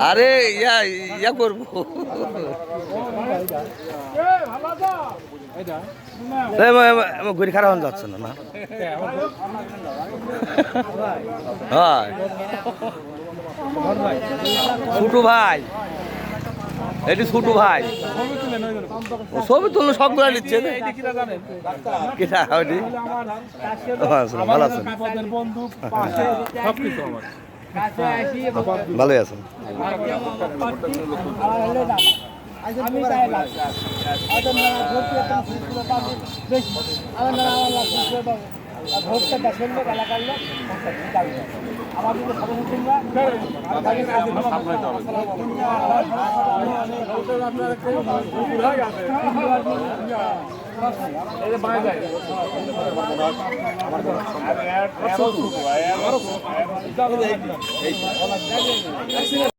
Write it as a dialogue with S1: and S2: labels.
S1: আরে ইয়া ইয়া করব। ঘুরি খারাপ হন যাচ্ছে না না? ভাই। এটি ছোটু ভাই। ছবি তুললো সবগুলো নিচ্ছে ওটি আচ্ছা, ভালো আছেন? ভালোই আছেন
S2: ভোটটা দেশের লোক এলাকার লোক আমার যদি সদস্য তোমরা
S3: আমারও